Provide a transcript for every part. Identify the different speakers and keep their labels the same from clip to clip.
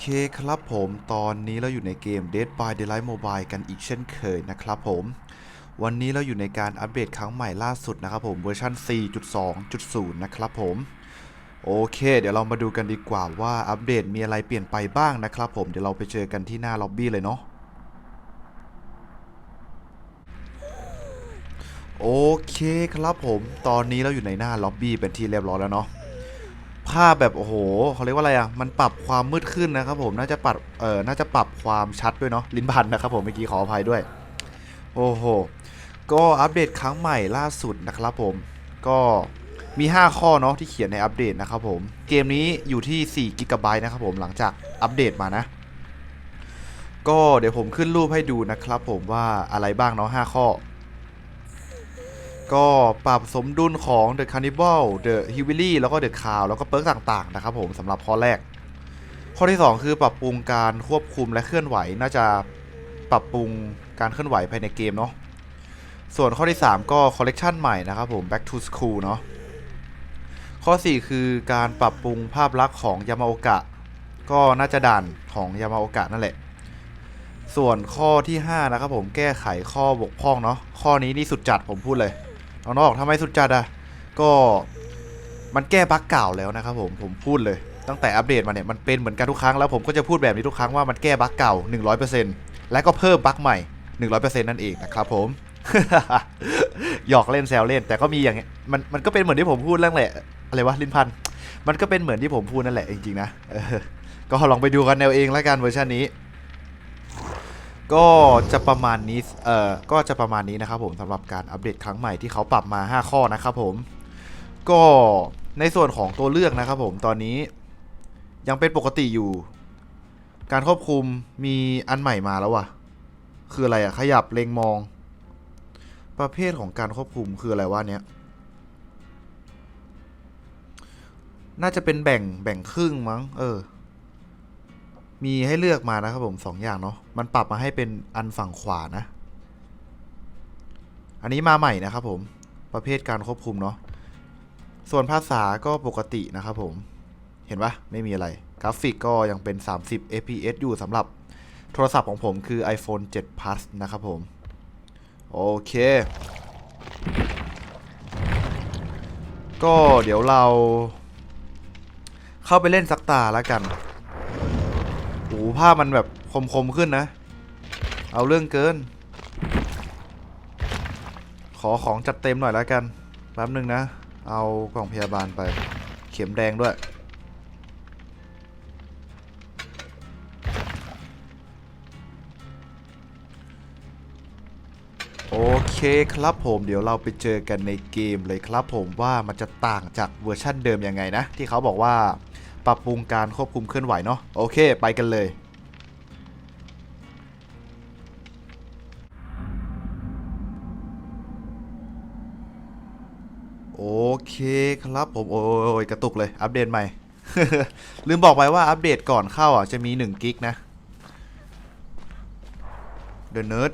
Speaker 1: เคครับผมตอนนี้เราอยู่ในเกม Dead by Daylight Mobile กันอีกเช่นเคยนะครับผม วันนี้เราอยู่ในการอัปเดตครั้งใหม่ล่าสุดนะครับผมเวอร์ชัน4.2.0 นะครับผม โอเค เดี๋ยวเรามาดูกันดีกว่าว่าอัปเดตมีอะไรเปลี่ยนไปบ้างนะครับผม เดี๋ยวเราไปเจอกันที่หน้าล็อบบี้เลยเนาะโอเคครับผม ตอนนี้เราอยู่ในหน้าล็อบบี้เป็นที่เรียบร้อยแล้วเนาะ ภาพแบบโอ้โหเขาเรียกว่าอะไรอะมันปรับความมืดขึ้นนะครับผมน่าจะปรับเอ่อน่าจะปรับความชัดด้วยเนาะลิ้นพันนะครับผมเมื่อกี้ขออภัยด้วย โอ้โหก็อัปเดตครั้งใหม่ล่าสุดนะครับผมก็มี 5 ข้อเนาะที่เขียนในอัปเดตนะครับผมเกมนี้อยู่ที่4กิกะบต์นะครับผมหลังจากอัปเดตมานะ ก็เดี๋ยวผมขึ้นรูปให้ดูนะครับผมว่าอะไรบ้างเนาะ5ข้อ ก็ปรับสมดุลของ The Cannibal The h i w i l y แล้วก็ The Cow แล้วก็เปิร์กต่างๆนะครับผมสำหรับข้อแรก ข้อที่ 2 คือปรับปรุงการควบคุมและเคลื่อนไหวน่าจะปรับปรุงการเคลื่อนไหวภายในเกมเนาะส่วนข้อที่ 3 ก็คอลเลกชันใหม่นะครับผม Back to School เนาะข้อ 4 คือการปรับปรุงภาพลักษณ์ของยามาโอกะ ก็น่าจะด่านของยามาโอกะนั่นแหละ ส่วนข้อที่ 5 นะครับผมแก้ไขข้อบกพร่องเนาะข้อนี้นี่สุดจัดผมพูดเลย น้องๆบอกทำไมสุดจัดอะก็มันแก้บั๊กเก่าแล้วนะครับผมผมพูดเลย ตั้งแต่อัปเดตมาเนี่ยมันเป็นเหมือนกันทุกครั้งแล้วผมก็จะพูดแบบนี้ทุกครั้งว่ามันแก้บั๊กเก่า 100%และก็เพิ่มบั๊กใหม่ 100%นั่นเองนะครับผมหยอกเล่นแซวเล่น แต่ก็มีอย่างเงี้ยมันมันก็เป็นเหมือนที่ผมพูดเรื่องแหละอะไรวะลินพันมันก็เป็นเหมือนที่ผมพูดนั่นแหละจริงๆนะก็ลองไปดูกันแนวเองแล้วกันเวอร์ชันนี้ ก็จะประมาณนี้ เอ่อ ก็จะประมาณนี้นะครับผมสำหรับการอัปเดตครั้งใหม่ที่เขาปรับมา 5 ข้อนะครับผม ก็ในส่วนของตัวเลือกนะครับผมตอนนี้ยังเป็นปกติอยู่ การควบคุมมีอันใหม่มาแล้วว่ะ คืออะไรอะขยับเล็งมอง ประเภทของการควบคุมคืออะไรวะเนี้ยน่าจะเป็นแบ่งแบ่งครึ่งมั้ง เออ มีให้เลือกมานะครับผมสองอย่างเนาะมันปรับมาให้เป็นอันฝั่งขวานะ อันนี้มาใหม่นะครับผมประเภทการควบคุมเนาะส่วนภาษาก็ปกตินะครับผมเห็นปะไม่มีอะไร กราฟิกก็ยังเป็น 30 fps อยู่สำหรับโทรศัพท์ของผมคือ iPhone 7 Plus นะครับผม โอเค ก็เดี๋ยวเรา เข้าไปเล่นสักตาแล้วกัน ภาพมันแบบคมๆขึ้นนะ เอาเรื่องเกิน ขอของจัดเต็มหน่อยแล้วกัน แป๊บหนึ่งนะ เอากล่องพยาบาลไป เข็มแดงด้วย โอเคครับผมเดี๋ยวเราไปเจอกันในเกมเลยครับผมว่ามันจะต่างจากเวอร์ชั่นเดิมยังไงนะ ที่เขาบอกว่าปรับปรุงการควบคุมเคลื่อนไหวเนาะโอเค ไปกันเลย โอเคครับผมโอ้ยกระตุกเลยอัปเดตใหม่ ลืมบอกไปว่าอัปเดตก่อนเข้าอะจะมี1กิกนะ The Nerd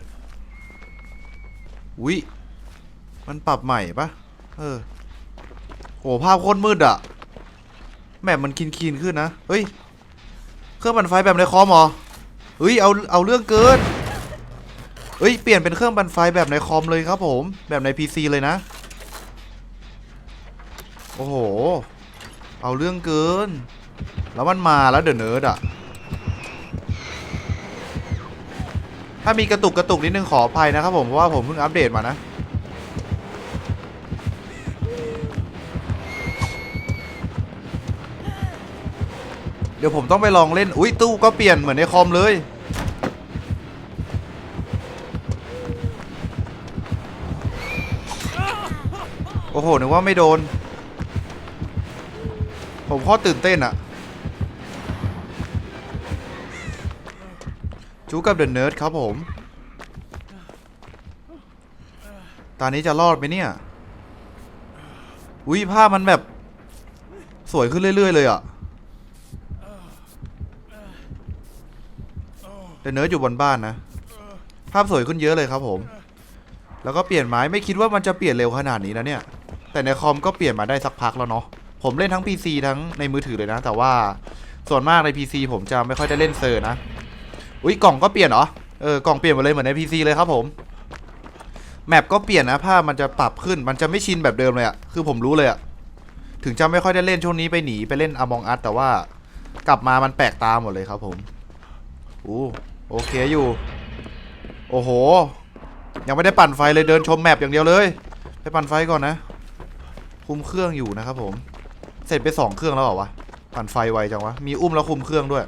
Speaker 1: อุ้ยมันปรับใหม่ปะเออโหภาพโคตรมืดอะแมปมันคินคินขึ้นนะ เฮ้ย เครื่องปั่นไฟแบบในคอมหรอเฮ้ย เอา เอาเรื่องเกิน เฮ้ย เปลี่ยนเป็นเครื่องปั่นไฟแบบในคอมเลยครับผม แบบใน PC เลยนะ โอ้โห เอาเรื่องเกิน แล้วมันมาแล้วเดอะเนิร์ดอะถ้ามีกระตุกกระตุกนิดนึงขออภัยนะครับผมเพราะว่าผมเพิ่งอัปเดตมานะเดี๋ยวผมต้องไปลองเล่น อุ้ยตู้ก็เปลี่ยนเหมือนในคอมเลย โอ้โห นึกว่าไม่โดน ผมข้อตื่นเต้นอะจูกับเดอะเนิร์ดครับผม ตอนนี้จะรอดไหมเนี่ย อุ้ยภาพมันแบบ สวยขึ้นเรื่อย ๆ เลยอะเดอะเนิร์ดอยู่บนบ้านนะ ภาพสวยขึ้นเยอะเลยครับผม แล้วก็เปลี่ยนไม้ไม่คิดว่ามันจะเปลี่ยนเร็วขนาดนี้นะเนี่ย แต่ในคอมก็เปลี่ยนมาได้สักพักแล้วเนาะ ผมเล่นทั้ง PC ทั้งในมือถือเลยนะ แต่ว่าส่วนมากใน PC ผมจะไม่ค่อยได้เล่นเซอร์นะ อุ้ยกล่องก็เปลี่ยนเหรอ เออกล่องเปลี่ยนหมดเลยเหมือนใน PC เลยครับผม แมปก็เปลี่ยนนะภาพมันจะปรับขึ้น มันจะไม่ชินแบบเดิมเลยอะคือผมรู้เลยอะถึงจะไม่ค่อยได้เล่นช่วงนี้ไปหนีไปเล่น Among Us แต่ว่ากลับมามันแปลกตาหมดเลยครับผมอู้โอเคอยู่ โอ้โห ยังไม่ได้ปั่นไฟเลยเดินชมแมปอย่างเดียวเลย ไปปั่นไฟก่อนนะ คุมเครื่องอยู่นะครับผม เสร็จไปสองเครื่องแล้วเหรอวะปั่นไฟไวจังวะ มีอุ้มแล้วคุมเครื่องด้วย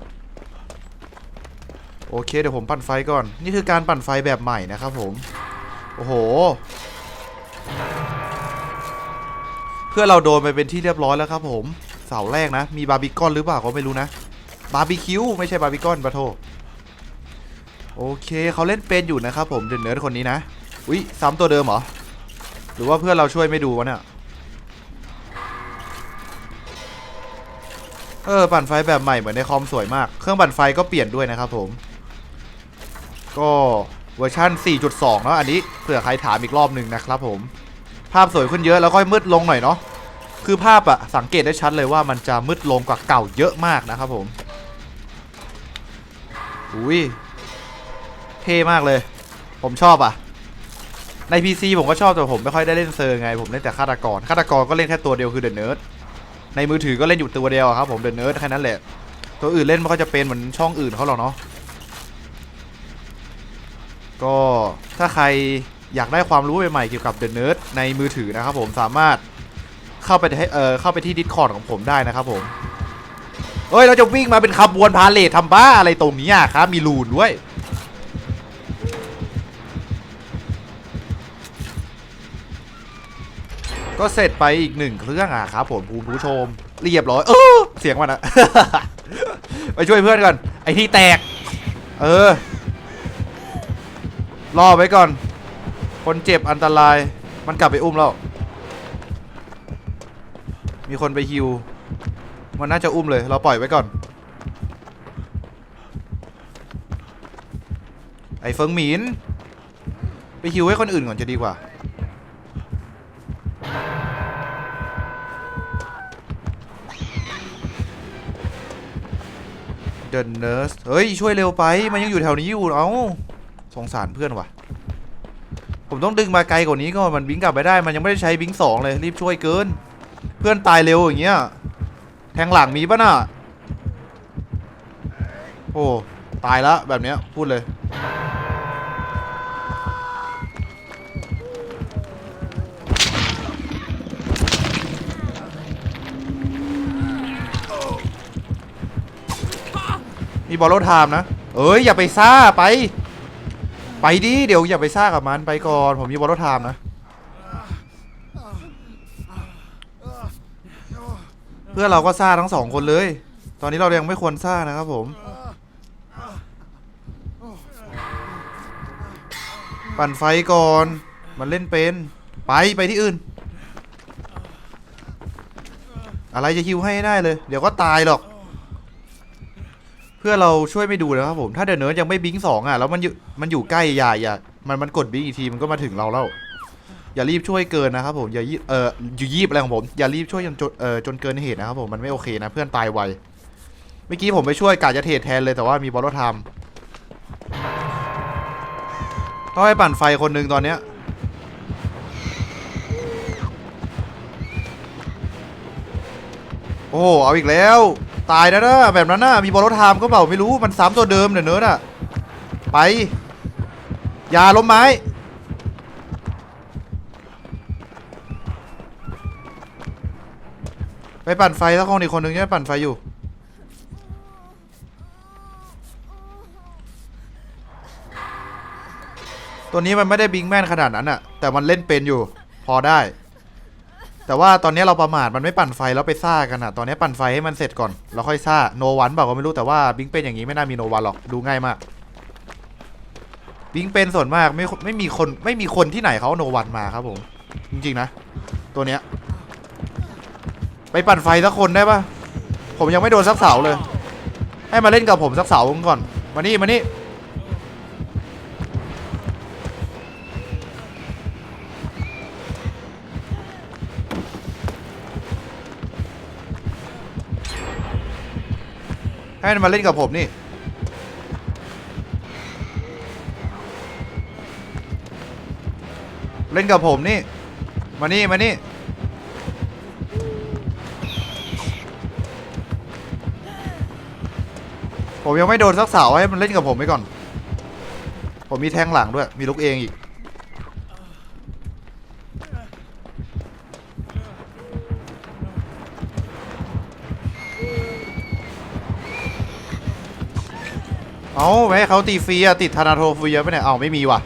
Speaker 1: โอเคเดี๋ยวผมปั่นไฟก่อน นี่คือการปั่นไฟแบบใหม่นะครับผม โอ้โห เพื่อเราโดนไปเป็นที่เรียบร้อยแล้วครับผม เสาแรกนะ มีบาร์บีคอนหรือเปล่าก็ไม่รู้นะ บาร์บีคิวไม่ใช่บาร์บีคอนปะโทโอเคเขาเล่นเป็นอยู่นะครับผมเดนเนิร์ดคนนี้นะ อุ๊ยซ้ำตัวเดิมเหรอ หรือว่าเพื่อนเราช่วยไม่ดูวะเนี่ย เออปั่นไฟแบบใหม่เหมือนในคอมสวยมาก เครื่องปั่นไฟก็เปลี่ยนด้วยนะครับผม ก็เวอร์ชัน4.2 เนาะอันนี้เผื่อใครถามอีกรอบหนึ่งนะครับผม ภาพสวยขึ้นเยอะแล้วก็มืดลงหน่อยเนาะคือภาพอะสังเกตได้ชัดเลยว่ามันจะมืดลงกว่าเก่าเยอะมากนะครับผมอุ้ยเท่มากเลย ผมชอบอะใน PC ผมก็ชอบแต่ผมไม่ค่อยได้เล่นเซอร์ไง ผมเล่นแต่ฆาตกรฆาตกรก็เล่นแค่ตัวเดียวคือเดอะเนิร์ด ในมือถือก็เล่นอยู่ตัวเดียวครับผมเดอะเนิร์ดแค่นั้นแหละ ตัวอื่นเล่นไม่ค่อยจะเป็นเหมือนช่องอื่นเขาหรอกเนาะก็ถ้าใครอยากได้ความรู้ใหม่ๆเกี่ยวกับเดอะเนิร์ดในมือถือนะครับผมสามารถเข้าไปให้เออเข้าไปที่ดิสคอร์ดของผมได้นะครับผมเฮ้ยเราจะวิ่งมาเป็นขบวนพาเลททำบ้าอะไรตรงนี้อะครับมีลูนด้วย ก็เสร็จไปอีกหนึ่งเครื่องอะครับผมคุณผู้ชมเรียบร้อยเออเสียงมันอะไปช่วยเพื่อนก่อนไอที่แตก เออรอไว้ก่อน คนเจ็บอันตราย มันกลับไปอุ้มแล้ว มีคนไปฮิว มันน่าจะอุ้มเลย เราปล่อยไว้ก่อน ไอ้เฟิงหมิน ไปฮิวให้คนอื่นก่อนจะดีกว่า เดินเน r ร์สเฮ้ย ช่วยเร็วไป มันยังอยู่แถวนี้อยู่ เอ้า สงสารเพื่อนว่ะ ผมต้องดึงมาไกลกว่านี้ก่อนมันบิงกลับไปได้ มันยังไม่ได้ใช้บิงสองเลย รีบช่วยเกิน เพื่อนตายเร็วอย่างเงี้ย แทงหลังมีปะน่ะ โอ้ ตายแล้วแบบเนี้ย พูดเลย บอลโลไทม์นะ เอ้ยอย่าไปซ่าไป ไปดิเดี๋ยวอย่าไปซ่ากับมันไปก่อน ผมมีบอลโลไทม์นะ เพื่อเราก็ซ่าทั้งสองคนเลย ตอนนี้เรายังไม่ควรซ่านะครับผม ปั่นไฟก่อน มันเล่นเป็น ไปไปที่อื่น อะไรจะฮิวให้ได้เลย เดี๋ยวก็ตายหรอก เพื่อเราช่วยไม่ดูนะครับผม ถ้าเดนเนิร์ดยังไม่บิงสองอะ แล้วมันอยู่มันอยู่ใกล้อย่าอย่ามันมันกดบิงอีกทีมันก็มาถึงเราแล้ว อย่ารีบช่วยเกินนะครับผมอย่ายีเอออยู่ยีบอะไรของผมอย่ารีบช่วยจนจนเออจนเกินเหตุนะครับผมมันไม่โอเคนะเพื่อนตายไวเมื่อกี้ผมไปช่วยกาจะเทรดแทนเลยแต่ว่ามีบอลโลไทม์ต้องให้ปั่นไฟคนหนึ่งตอนเนี้ยโอ้เอาอีกแล้ว ตายนะนะแบบนั้นนะมีบอลรถไทม์ก็เปล่าไม่รู้มันซ้ำตัวเดิมเนอะเนิร์ดอะไปอย่าล้มไม้ไปปั่นไฟแล้วคนอีกคนนึงเนี่ยปั่นไฟอยู่ ตัวนี้มันไม่ได้บิงแม่นขนาดนั้นอะแต่มันเล่นเป็นอยู่ พอได้ แต่ว่าตอนนี้เราประมาทมันไม่ปั่นไฟแล้วไปซ่ากันอะตอนนี้ปั่นไฟให้มันเสร็จก่อนแล้วค่อยซ่าโนวันเปล่าก็ไม่รู้แต่ว่าบิงเป็นอย่างนี้ไม่น่ามีโนวันหรอกดูง่ายมากบิงเป็นส่วนมากไม่ไม่มีคนไม่มีคนที่ไหนเขาโนวันมาครับผมจริงๆนะ ตัวเนี้ยไปปั่นไฟสักคนได้ปะผมยังไม่โดนสักเสาเลย ให้มาเล่นกับผมสักเสาก่อนมานี่มานี่ ให้มันมาเล่นกับผมนี่ เล่นกับผมนี่ มานี่ มานี่ ผมยังไม่โดนสักเสาให้มันเล่นกับผมไปก่อน ผมมีแทงหลังด้วย มีลูกเองอีก เอาไม่ให้เขาตีฟรีอะติดธนาโทฟรีอะไปไหนเอาไม่มีว่ะ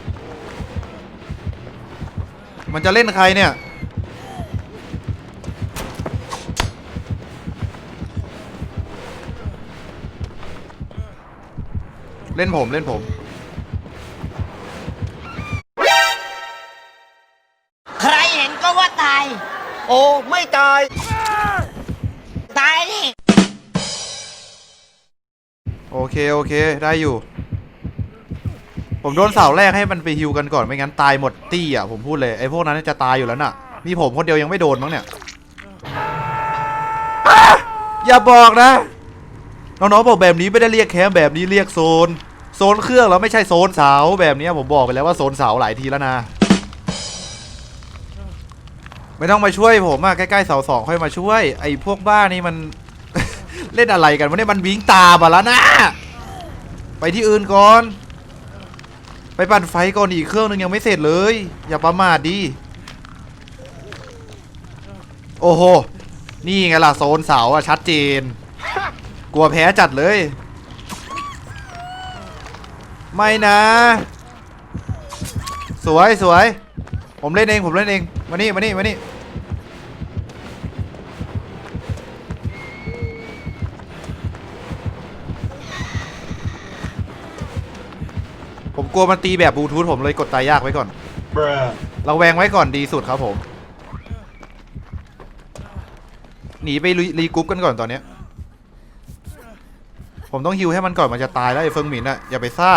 Speaker 1: มันจะเล่นใครเนี่ย เล่นผมเล่นผม
Speaker 2: ใครเห็นก็ว่าตาย
Speaker 3: โอ้ ไม่ตาย
Speaker 2: ตายดิ
Speaker 1: โอเค โอเค ได้อยู่ ผมโดนเสาแรกให้มันไปฮิวกันก่อนไม่งั้นตายหมดตี้อะผมพูดเลยไอ้พวกนั้นจะตายอยู่แล้วน่ะมีผมคนเดียวยังไม่โดนมั้งเนี่ยอย่าบอกนะน้องๆบอกแบบนี้ไม่ได้เรียกแคมแบบนี้เรียกโซน โซนเครื่องแล้วไม่ใช่โซนเสาแบบนี้ผมบอกไปแล้วว่าโซนเสาหลายทีแล้วนะ ไม่ต้องมาช่วยผมอะใกล้ๆเสาสองค่อยมาช่วย ไอ้พวกบ้านี่มัน เล่นอะไรกันวะเนี่ยมันวิ่งตามมาแล้วนะ ไปที่อื่นก่อน ไปปั่นไฟก่อนอีกเครื่องนึงยังไม่เสร็จเลย อย่าประมาทดิโอ้โห นี่ไงล่ะโซนเสาอะชัดเจน กลัวแพ้จัดเลย ไม่นะ สวยสวย ผมเล่นเองผมเล่นเอง มานี่มานี่มานี่ กลัวมันตีแบบบลูทูธผมเลยกดตายยากไว้ก่อนเราแวงไว้ก่อนดีสุดครับผม หนีไปรีรีกรุ๊ปกันก่อนตอนเนี้ย ผมต้องฮิวให้มันก่อนมันจะตายแล้วไอ้เฟิงหมินอะอย่าไปซ่า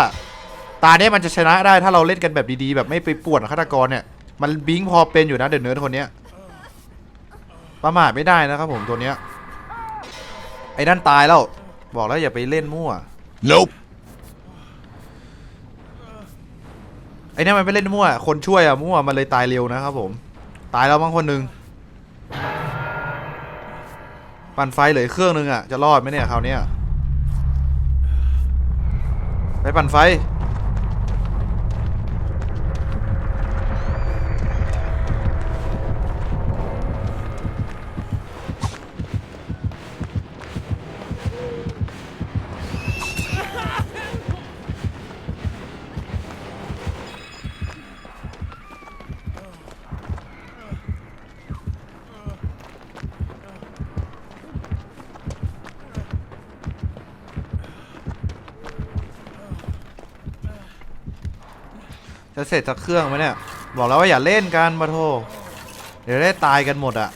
Speaker 1: ตาเนี้ยมันจะชนะได้ถ้าเราเล่นกันแบบดีๆ แบบไม่ไปป่วนฆาตกรเนี่ย มันบิงพอเป็นอยู่นะเดินเนิร์ดคนเนี้ย ประมาทไม่ได้นะครับผมตัวเนี้ย ไอ้นั่นตายแล้ว บอกแล้วอย่าไปเล่นมั่ว
Speaker 3: nope
Speaker 1: ไอ้เนี่ยมันไปเล่นมั่ว คนช่วยอะมั่วมันเลยตายเร็วนะครับผม ตายแล้วบางคนหนึ่งปั่นไฟเหลือเครื่องนึงอะจะรอดไหมเนี่ยคราวเนี้ยไปปั่นไฟ จะเสร็จจากเครื่องไหมเนี่ย บอกแล้วว่าอย่าเล่นกันมาโทเดี๋ยวได้ตายกันหมดอะ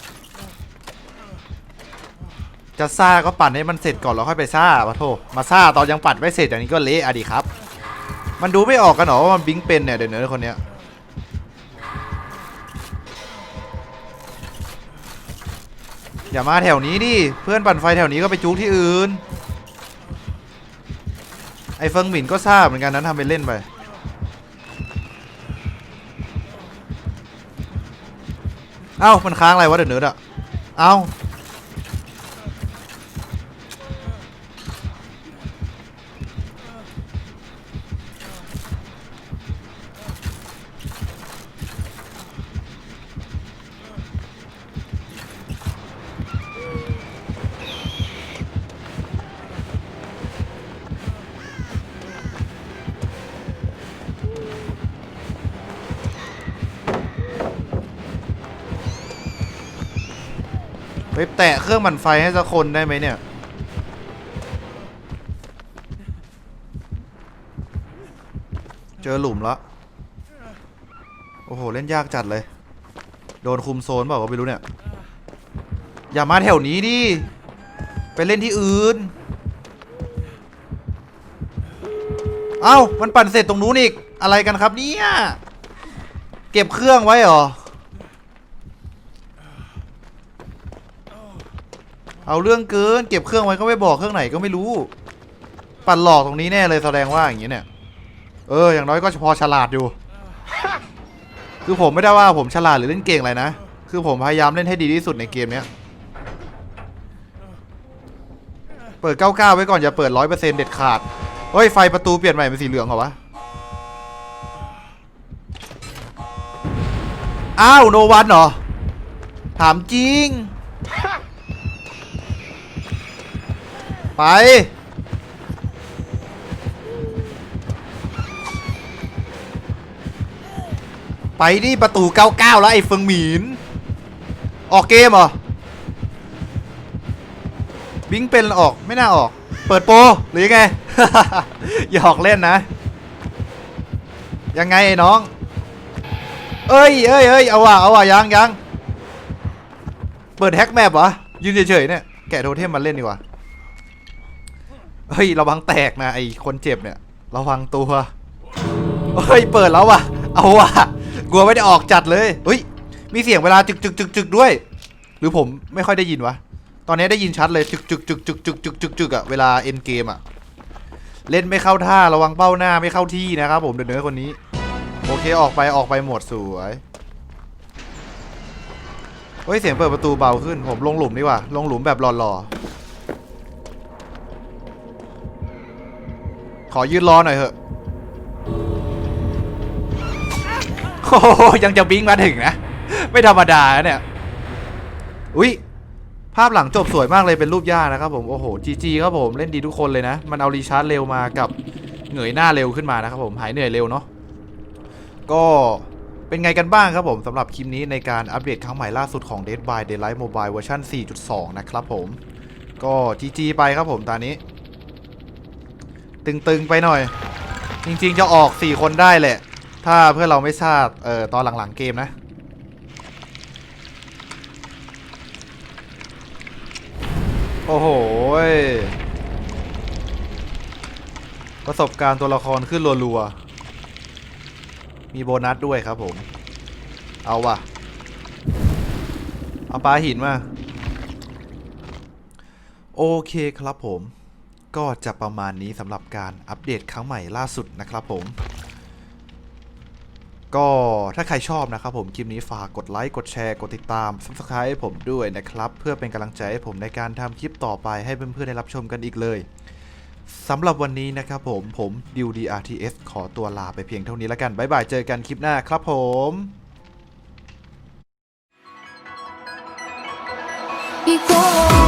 Speaker 1: จะซ่าก็ปั่นให้มันเสร็จก่อนแล้วค่อยไปซ่ามาโทมาซ่าตอนยังปั่นไม่เสร็จอย่างนี้ก็เละอะดิครับ มันดูไม่ออกกันหรอว่ามันบิงเป็นเนี่ยเดี๋ยวเนื้อคนเนี้ยอย่ามาแถวนี้ดิ เพื่อนปั่นไฟแถวนี้ก็ไปจุกที่อื่น ไอ้เฟิงหมินก็ทราบเหมือนกันนั้นทำเป็นเล่นไป เอ้ามันค้างอะไรวะเดี๋ยวเนิร์ดอะเอ้า ไปแตะเครื่องปั่นไฟให้สักคนได้ไหมเนี่ย เจอหลุมละโอ้โห เล่นยากจัดเลย โดนคุมโซนเปล่าก็ไม่รู้เนี่ย อย่ามาแถวนี้ดิ ไปเล่นที่อื่น เอ้า มันปั่นเสร็จตรงนู้นอีก อะไรกันครับเนี่ย เก็บเครื่องไว้เหรอ เอาเรื่องเกิน เก็บเครื่องไว้ก็ไม่บอกเครื่องไหนก็ไม่รู้ ปั่นหลอกตรงนี้แน่เลยแสดงว่าอย่างนี้เนี่ย เออ อย่างน้อยก็พอฉลาดอยู่ คือผมไม่ได้ว่าผมฉลาดหรือเล่นเก่งอะไรนะ คือผมพยายามเล่นให้ดีที่สุดในเกมเนี้ย เปิด 99 ไว้ก่อนอย่าเปิด 100%เด็ดขาด เฮ้ย ไฟประตูเปลี่ยนใหม่เป็นสีเหลืองเหรอวะ อ้าว โนวันเหรอ ถามจริง ไป ไปนี่ประตู 99 แล้วไอ้เฟิงหมิน ออกเกมเหรอ บิงเป็นออกไม่น่าออก เปิดโปรหรือยังไง หยอกเล่นนะ ยังไงไอ้น้อง เอ้ยเอ้ยเอ้ยเอาว่ะเอาว่ะยังยังเปิดแฮกแมปเหรอ ยืนเฉยๆเนี่ย แกะโทเทมมาเล่นดีกว่า เฮ้ยระวังแตกนะไอคนเจ็บเนี่ย ระวังตัวเฮ้ยเปิดแล้วว่ะ เอาว่ะกลัวไม่ได้ออกจัดเลยเฮ้ยมีเสียงเวลาจึกจึกจึกจึกด้วย หรือผมไม่ค่อยได้ยินวะตอนนี้ได้ยินชัดเลยจึกจึกจึกจึกจึกจึกจึกจึกอะเวลาเอ็นเกมอะเล่นไม่เข้าท่าระวังเป้าหน้าไม่เข้าที่นะครับผมเดินเนื้อคนนี้ โอเคออกไปออกไปหมดสวยเฮ้ยเสียงเปิดประตูเบาขึ้นผมลงหลุมดีกว่าลงหลุมแบบหล่อๆ ขอยืนรอหน่อยเถอะโอ้ยังจะบิงมาถึงนะ ไม่ธรรมดาเนี่ย อุ้ยภาพหลังจบสวยมากเลยเป็นรูปย่านะครับผมโอ้โหจีจีครับผมเล่นดีทุกคนเลยนะ มันเอารีชาร์จเร็วมากับเหนื่อยหน้าเร็วขึ้นมานะครับผมหายเหนื่อยเร็วเนาะก็เป็นไงกันบ้างครับผมสำหรับคลิปนี้ในการอัปเดตครั้งใหม่ล่าสุดของ Dead by Daylight Mobile เวอร์ชัน4.2 นะครับผม ก็จีจีไปครับผมตอนนี้ ตึงๆไปหน่อย จริงๆจะออก 4 คนได้แหละ ถ้าเพื่อนเราไม่ทราบเอ่อตอนหลังๆเกมนะ โอ้โห ประสบการณ์ตัวละครขึ้นรัวๆ มีโบนัสด้วยครับผม เอาว่ะ เอาปลาหินมา โอเคครับผม ก็จะประมาณนี้สำหรับการอัปเดตครั้งใหม่ล่าสุดนะครับผม ก็ถ้าใครชอบนะครับผมคลิปนี้ฝากกดไลค์ กดแชร์ กดติดตาม subscribe ให้ผมด้วยนะครับ เพื่อเป็นกำลังใจให้ผมในการทำคลิปต่อไปให้เพื่อนๆได้รับชมกันอีกเลยสำหรับวันนี้นะครับผมผมดิว DRTS ขอตัวลาไปเพียงเท่านี้แล้วกัน บ๊ายบาย เจอกันคลิปหน้าครับผม
Speaker 4: Equal